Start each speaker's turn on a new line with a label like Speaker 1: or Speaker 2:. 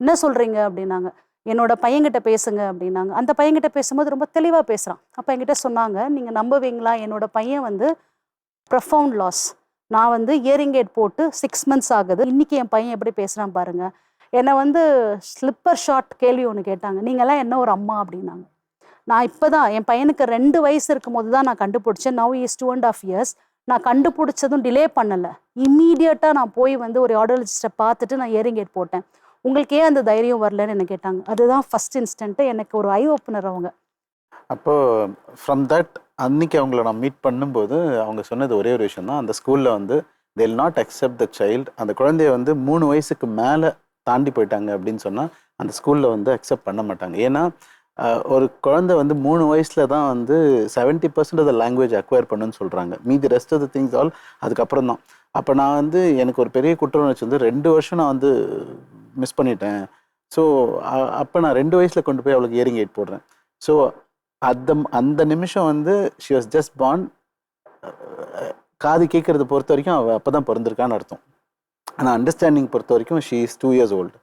Speaker 1: என்ன சொல்கிறீங்க அப்படின்னாங்க. என்னோட பையன்கிட்ட பேசுங்க அப்படின்னாங்க. அந்த பையன்கிட்ட பேசும்போது ரொம்ப தெளிவாக பேசுகிறான் அப்போ என்கிட்ட சொன்னாங்க நீங்கள் நம்புவீங்களா? என்னோட பையன் வந்து ப்ரொஃபவுண்ட் லாஸ் நான் வந்து இயரிங் கேட் போட்டு சிக்ஸ் மந்த்ஸ் ஆகுது. இன்னைக்கு என் பையன் எப்படி பேசுகிறான் பாருங்க. என்னை வந்து ஸ்லிப்பர் ஷாட் கேள்வி ஒன்று கேட்டாங்க. நீங்களாம் என்ன ஒரு அம்மா? அப்படின்னாங்க. நான் இப்போ தான் என் பையனுக்கு ரெண்டு வயசு இருக்கும்போது தான் நான் கண்டுபிடிச்சேன். Now is two and half years நான் கண்டுபிடிச்சதும் டிலே பண்ணலை. இம்மீடியட்டாக நான் போய் வந்து ஒரு ஆடியோலஜிஸ்ட்டை பார்த்துட்டு நான் இயரிங் கேட் போட்டேன். உங்களுக்கு ஏன் அந்த தைரியம் வரலன்னு என்ன கேட்டாங்க. அதுதான் ஃபர்ஸ்ட் இன்ஸ்டன்ட்டு எனக்கு ஒரு ஐ ஓப்பனர் அவங்க.
Speaker 2: அப்போ ஃப்ரம் தட் அன்னைக்கு அவங்கள நான் மீட் பண்ணும்போது அவங்க சொன்னது ஒரே ஒரு விஷயம் தான் அந்த ஸ்கூலில் வந்து they'll not accept the child அந்த குழந்தைய வந்து மூணு வயசுக்கு மேலே தாண்டி போயிட்டாங்க அப்படின்னு சொன்னால் அந்த ஸ்கூலில் வந்து அக்செப்ட் பண்ண மாட்டாங்க. ஏன்னா ஒரு குழந்தை வந்து மூணு வயசில் தான் வந்து seventy percent of the language acquire பண்ணுன்னு சொல்கிறாங்க மீதி rest of the things all அதுக்கப்புறம் தான் அப்போ நான் வந்து எனக்கு ஒரு பெரிய குற்ற உணர்ச்சி வந்து ரெண்டு வருஷம் நான் வந்து மிஸ் பண்ணிட்டேன். ஸோ அப்போ நான் ரெண்டு வயசில் கொண்டு போய் அவளுக்கு இயரிங் எயிட் போடுறேன். ஸோ அந்த அந்த நிமிஷம் வந்து ஷி வாஸ் ஜஸ்ட் பார்ன் காது கேட்கறத பொறுத்த வரைக்கும் அவள் அப்போ தான் பிறந்திருக்கான்னு அர்த்தம். ஆனால் அண்டர்ஸ்டாண்டிங் பொறுத்த வரைக்கும் she is two years old